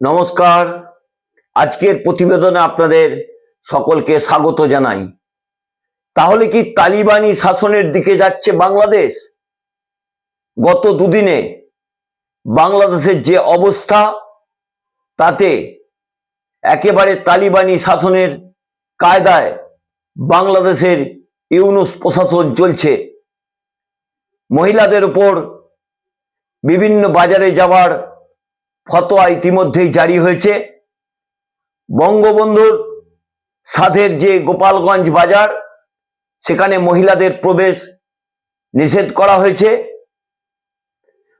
নমস্কার। আজকের প্রতিবেদনে আপনাদের সকলকে স্বাগত জানাই। তাহলে কি তালিবানি শাসনের দিকে যাচ্ছে বাংলাদেশ? গত দুদিনে বাংলাদেশের যে অবস্থা, তাতে একেবারে তালিবানি শাসনের কায়দায় বাংলাদেশের ইউনুস প্রশাসন চলছে। মহিলাদের উপর বিভিন্ন বাজারে যাওয়ার ফতোয়া ইতিমধ্যেই জারি হয়েছে। বঙ্গবন্ধুর সাধের যে গোপালগঞ্জ বাজার, সেখানে মহিলাদের প্রবেশ নিষেধ করা হয়েছে।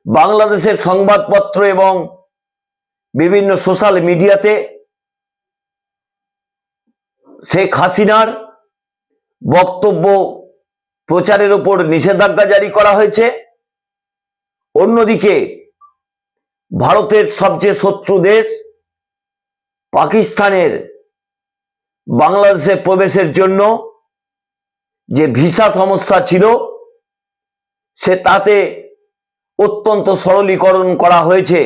বাংলাদেশের সংবাদপত্র এবং বিভিন্ন সোশ্যাল মিডিয়াতে শেখ হাসিনার বক্তব্য প্রচারের উপর নিষেধাজ্ঞা জারি করা হয়েছে। অন্যদিকে ভারতের সবচেয়ে শত্রু দেশ পাকিস্তানের বাংলাদেশে প্রবেশের জন্য যে ভিসা সমস্যা ছিল, সে তাতে অত্যন্ত সরলীকরণ করা হয়েছে।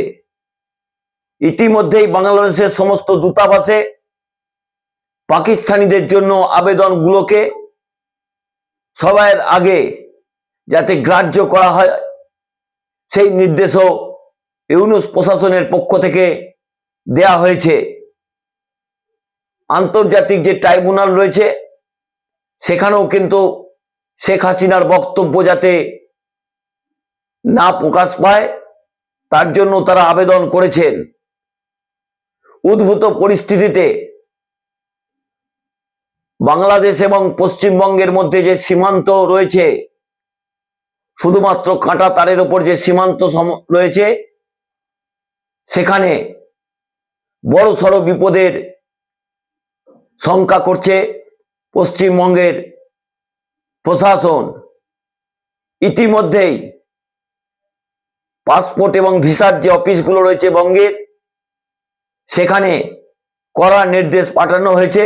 ইতিমধ্যেই বাংলাদেশের সমস্ত দূতাবাসে পাকিস্তানিদের জন্য আবেদনগুলোকে সবার আগে যাতে গ্রাহ্য করা হয়, সেই নির্দেশও ইউনুস প্রশাসনের পক্ষ থেকে দেয়া হয়েছে আন্তর্জাতিক যে ট্রাইব্যুনাল রয়েছে, সেখানেও কিন্তু শেখ হাসিনার বক্তব্য যাতে না প্রকাশ পায়, তার জন্য তারা আবেদন করেছেন। উদ্ভূত পরিস্থিতিতে বাংলাদেশ এবং পশ্চিমবঙ্গের মধ্যে যে সীমান্ত রয়েছে, শুধুমাত্র কাঁটা তারের ওপর যে সীমান্ত সম- রয়েছে সেখানে বড় সড় বিপদের শঙ্কা করছে পশ্চিমবঙ্গের প্রশাসন। ইতিমধ্যেই পাসপোর্ট এবং ভিসার যে অফিসগুলো রয়েছে বঙ্গের, সেখানে কড়া নির্দেশ পাঠানো হয়েছে।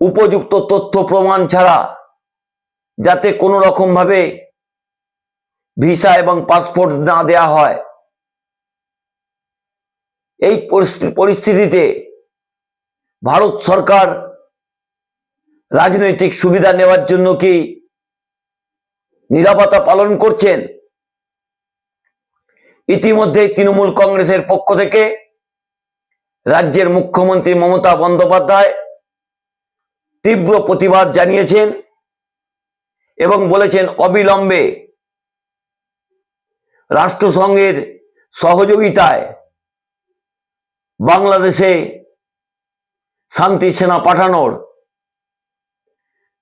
উপযুক্ত তথ্য প্রমাণ ছাড়া যাতে কোনো রকমভাবে ভিসা এবং পাসপোর্ট না দেয়া হয়। এই পরিস্থি- পরিস্থিতিতে ভারত সরকার রাজনৈতিক সুবিধা নেওয়ার জন্য কি নিরাপত্তা পালন করছেন? ইতিমধ্যে তৃণমূল কংগ্রেসের পক্ষ থেকে রাজ্যের মুখ্যমন্ত্রী মমতা বন্দ্যোপাধ্যায় তীব্র প্রতিবাদ জানিয়েছেন এবং বলেছেন, অবিলম্বে রাষ্ট্রসংঘের সহযোগিতায় বাংলাদেশে শান্তি সেনা পাঠানোর,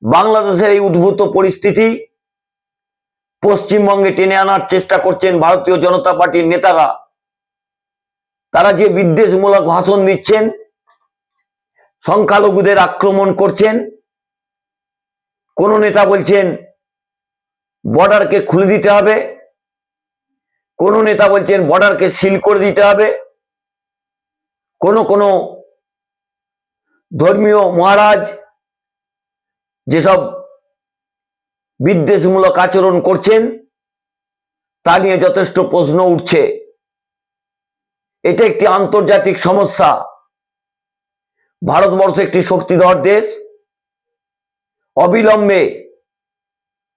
বাংলাদেশের এই উদ্ভূত পরিস্থিতি পশ্চিমবঙ্গে টেনে আনার চেষ্টা করছেন ভারতীয় জনতা পার্টির নেতারা। তারা যে বিদ্বেষমূলক ভাষণ দিচ্ছেন, সংখ্যালঘুদের আক্রমণ করছেন, কোন নেতা বলছেন, বর্ডারকে খুলে দিতে হবে। কোন নেতা বলছেন, বর্ডারকে সিল করে দিতে হবে। কোন কোন ধর্মীয় মহারাজ যেসব বিদ্বেষমূলক আচরণ করছেন, তা নিয়ে যথেষ্ট প্রশ্ন উঠছে। এটা একটি আন্তর্জাতিক সমস্যা। ভারতবর্ষ একটি শক্তিধর দেশ। অবিলম্বে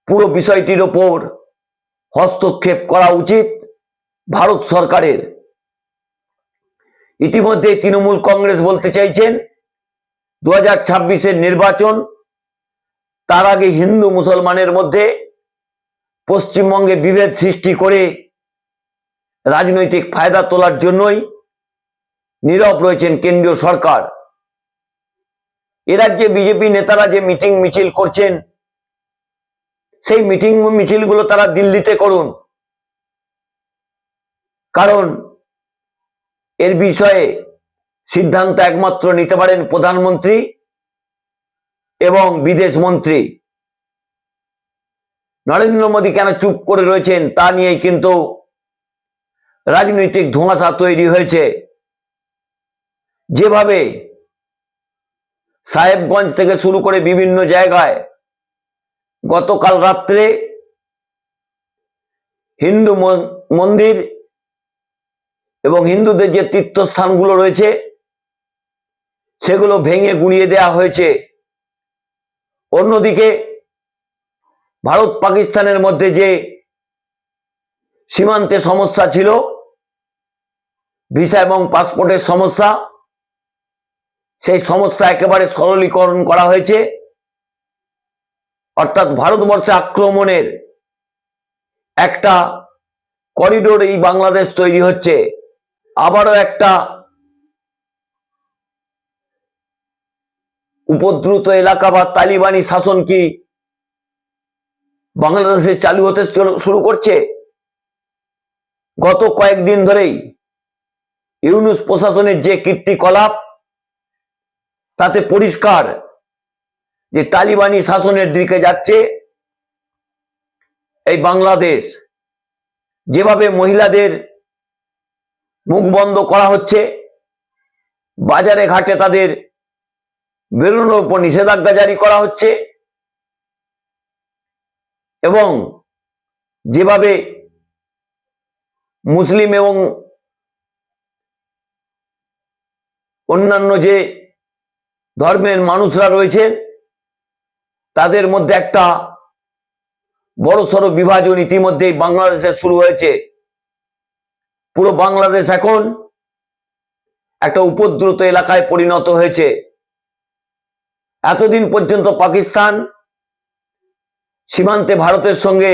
পুরো বিষয়টির ওপর হস্তক্ষেপ করা উচিত ভারত সরকারের। ইতিমধ্যে তৃণমূল কংগ্রেস বলতে চাইছেন দু হাজার নির্বাচন, তার আগে হিন্দু মুসলমানের মধ্যে পশ্চিমবঙ্গে বিভেদ সৃষ্টি করে রাজনৈতিক ফায়দা তোলার জন্যই নীরব রয়েছেন কেন্দ্রীয় সরকার। এ রাজ্যে বিজেপি নেতারা যে মিটিং মিছিল করছেন, সেই মিটিং মিছিলগুলো তারা দিল্লিতে করুন। কারণ এর বিষয়ে সিদ্ধান্ত একমাত্র নিতে পারেন প্রধানমন্ত্রী এবং বিদেশ মন্ত্রী। নরেন্দ্র মোদী কেন চুপ করে রয়েছেন তা নিয়ে কিন্তু রাজনৈতিক ধোঁয়াশা তৈরি হয়েছে। যেভাবে সাহেবগঞ্জ থেকে শুরু করে বিভিন্ন জায়গায় গতকাল রাত্রে হিন্দু মন- মন্দির এবং হিন্দুদের যে তীর্থস্থানগুলো রয়েছে, সেগুলো ভেঙে গুঁড়িয়ে দেওয়া হয়েছে। অন্যদিকে, ভারত পাকিস্তানের মধ্যে যে সীমান্তে সমস্যা ছিল, ভিসা এবং পাসপোর্টের সমস্যা, সেই সমস্যা একেবারে সরলীকরণ করা হয়েছে। অর্থাৎ ভারতবর্ষে আক্রমণের একটা করিডোর এই বাংলাদেশ তৈরি হচ্ছে। আবারও একটা উপদ্রুত এলাকা বা তালিবানি শাসন কি বাংলাদেশে চালু হতে শুরু করছে? গত কয়েকদিন ধরেই ইউনুস প্রশাসনের যে কীর্তিকলাপ, তাতে পরিষ্কার যে তালিবানি শাসনের দিকে যাচ্ছে, এই বাংলাদেশ। যেভাবে মহিলাদের মুখ বন্ধ করা হচ্ছে। বাজারে ঘাটে তাদের বেরোনোর উপর নিষেধাজ্ঞা জারি করা হচ্ছে। এবং যেভাবে মুসলিম এবং অন্যান্য যে ধর্মের মানুষরা রয়েছেন তাদের মধ্যে একটা বড়সড় বিভাজন ইতিমধ্যেই বাংলাদেশে শুরু হয়েছে। পুরো বাংলাদেশ এখন একটা উপদ্রুত এলাকায় পরিণত হয়েছে। এতদিন পর্যন্ত পাকিস্তান সীমান্তে ভারতের সঙ্গে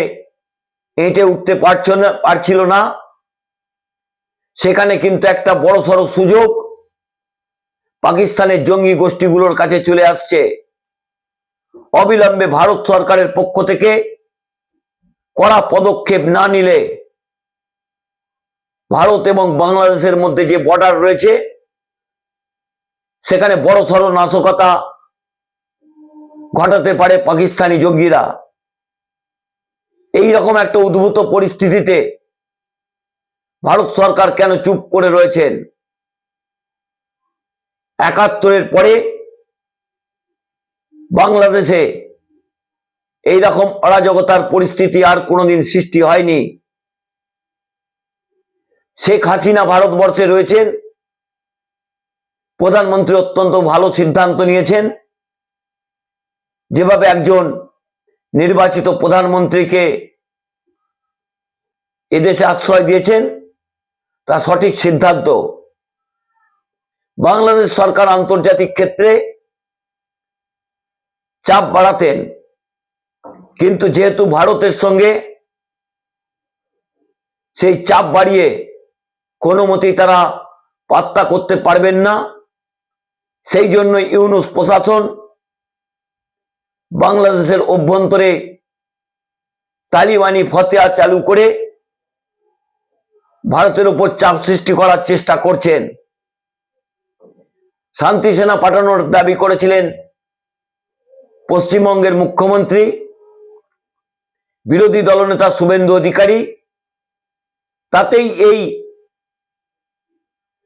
এঁটে উঠতে পারছ না, পারছিল না। সেখানে কিন্তু একটা বড় বড়সড় সুযোগ পাকিস্তানের জঙ্গি গোষ্ঠীগুলোর কাছে চলে আসছে। অবিলম্বে ভারত সরকারের পক্ষ থেকে কড়া পদক্ষেপ না নিলে ভারত এবং বাংলাদেশের মধ্যে যে বর্ডার রয়েছে, সেখানে বড় সড় নাশকতা ঘটাতে পারে পাকিস্তানি জঙ্গিরা। এই রকম একটা উদ্ভূত পরিস্থিতিতে ভারত সরকার কেন চুপ করে রয়েছেন? একাত্তরের পরে বাংলাদেশে এই রকম অরাজকতার পরিস্থিতি আর কোনোদিন সৃষ্টি হয়নি। শেখ হাসিনা ভারতবর্ষে রয়েছেন। প্রধানমন্ত্রী অত্যন্ত ভালো সিদ্ধান্ত নিয়েছেন। যেভাবে একজন নির্বাচিত প্রধানমন্ত্রীকে এদেশে আশ্রয় দিয়েছেন, তা সঠিক সিদ্ধান্ত। বাংলাদেশ সরকার আন্তর্জাতিক ক্ষেত্রে চাপ বাড়াতেন, কিন্তু যেহেতু ভারতের সঙ্গে সেই চাপ বাড়িয়ে কোনো মতেই তারা পাত্তা করতে পারবেন না। সেই জন্য ইউনুস প্রশাসন বাংলাদেশের অভ্যন্তরে তালিবানি ফতেয়া চালু করে ভারতের উপর চাপ সৃষ্টি করার চেষ্টা করছেন। শান্তি সেনা পাঠানোর দাবি করেছিলেন পশ্চিমবঙ্গের মুখ্যমন্ত্রী, বিরোধী দলনেতা শুভেন্দু অধিকারী। তাতেই এই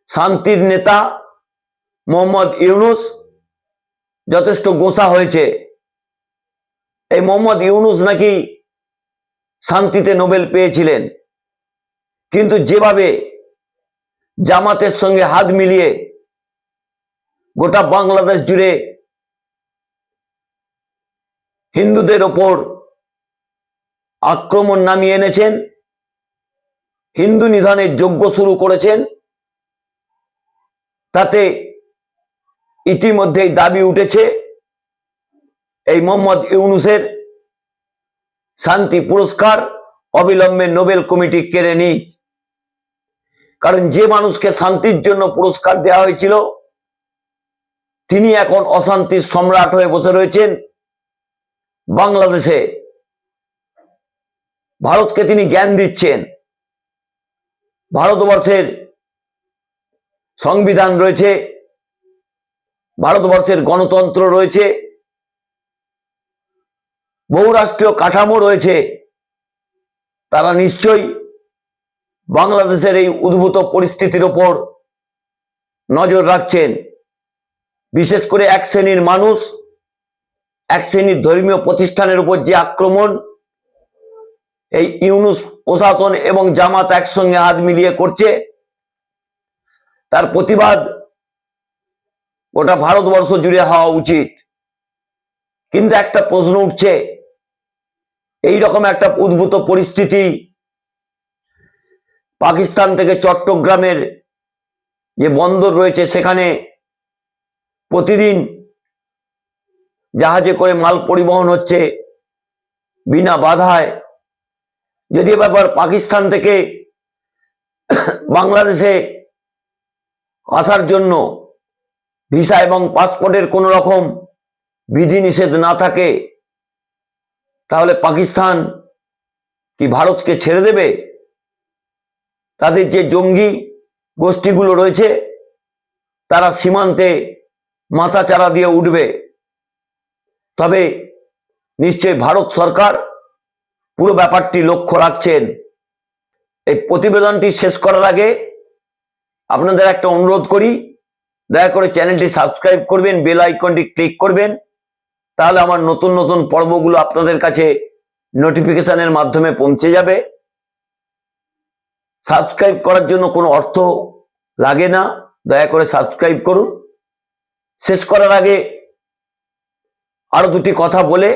শান্তির নেতা মোহাম্মদ ইউনুস যথেষ্ট গোসা হয়েছে। এই মোহাম্মদ ইউনুস নাকি শান্তিতে নোবেল পেয়েছিলেন। কিন্তু যেভাবে জামাতের সঙ্গে হাত মিলিয়ে গোটা বাংলাদেশ জুড়ে হিন্দুদের ওপর আক্রমণ নামিয়ে এনেছেন, হিন্দু নিধনের যজ্ঞ শুরু করেছেন তাতে ইতিমধ্যেই দাবি উঠেছে এই মোহাম্মদ ইউনুসের শান্তি পুরস্কার অবিলম্বে নোবেল কমিটি কেড়ে নিক। কারণ যে মানুষকে শান্তির জন্য পুরস্কার দেওয়া হয়েছিল, তিনি এখন অশান্তির সম্রাট হয়ে বসে রয়েছেন। বাংলাদেশে ভারতকে তিনি জ্ঞান দিচ্ছেন। ভারতবর্ষের সংবিধান রয়েছে, ভারতবর্ষের গণতন্ত্র রয়েছে, বহুরাষ্ট্রীয় কাঠামো রয়েছে, তারা নিশ্চয়ই বাংলাদেশের এই উদ্ভূত পরিস্থিতির ওপর নজর রাখছেন। বিশেষ করে এক শ্রেণির মানুষ, এক শ্রেণির ধর্মীয় প্রতিষ্ঠানের উপর যে আক্রমণ, এই ইউনুস প্রশাসন এবং জামাত একসঙ্গে হাত মিলিয়ে করছে তার প্রতিবাদ গোটা ভারতবর্ষ জুড়ে হওয়া উচিত। কিন্তু একটা প্রশ্ন উঠছে এই রকম একটা উদ্ভূত পরিস্থিতি পাকিস্তান থেকে চট্টগ্রামের যে বন্দর রয়েছে সেখানে প্রতিদিন জাহাজে করে মাল পরিবহন হচ্ছে বিনা বাধায়। যদি ব্যাপার পাকিস্তান থেকে বাংলাদেশে আসার জন্য ভিসা এবং পাসপোর্টের কোনো রকম বিধিনিষেধ না থাকে, তাহলে পাকিস্তান কি ভারতকে ছেড়ে দেবে? তাদের যে জঙ্গি গোষ্ঠীগুলো রয়েছে, তারা সীমান্তে মাথা চারা দিয়ে উঠবে। তবে নিশ্চয়ই ভারত সরকার পুরো ব্যাপারটি লক্ষ্য রাখছেন। এই প্রতিবেদনটি শেষ করার আগে আপনাদের একটা অনুরোধ করি, দয়া করে চ্যানেলটি সাবস্ক্রাইব করবেন, বেল আইকনটি ক্লিক করবেন, তাহলে আমার নতুন নতুন পর্বগুলো আপনাদের কাছে নোটিফিকেশনের মাধ্যমে পৌঁছে যাবে। সাবস্ক্রাইব করার জন্য কোনো অর্থ লাগে না, দয়া করে সাবস্ক্রাইব করুন। শেষ করার আগে আরও দুটি কথা বলে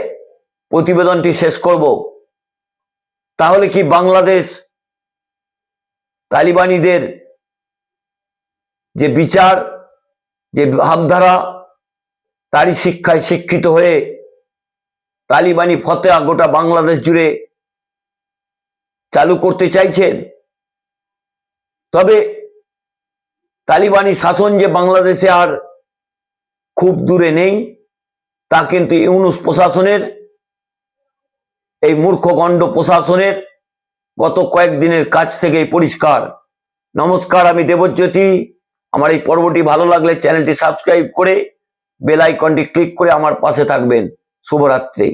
প্রতিবেদনটি শেষ করব। তাহলে কি বাংলাদেশ তালিবানিদের যে বিচার, যে ভাবধারা, তারই শিক্ষায় শিক্ষিত হয়ে তালিবানি ফতেয়া গোটা বাংলাদেশ জুড়ে চালু করতে চাইছেন। তবে তালিবানি শাসন যে বাংলাদেশে আর খুব দূরে নেই, তা কিন্তু ইউনুস প্রশাসনের, এই মূর্খগণ্ড প্রশাসনের গত কয়েকদিনের কাছ থেকেই পরিষ্কার। নমস্কার, আমি দেবজ্যোতি। আমার এই পর্বটি ভালো লাগলে চ্যানেলটি সাবস্ক্রাইব করে বেল আইকনটি ক্লিক করে আমার পাশে থাকবেন। শুভরাত্রি।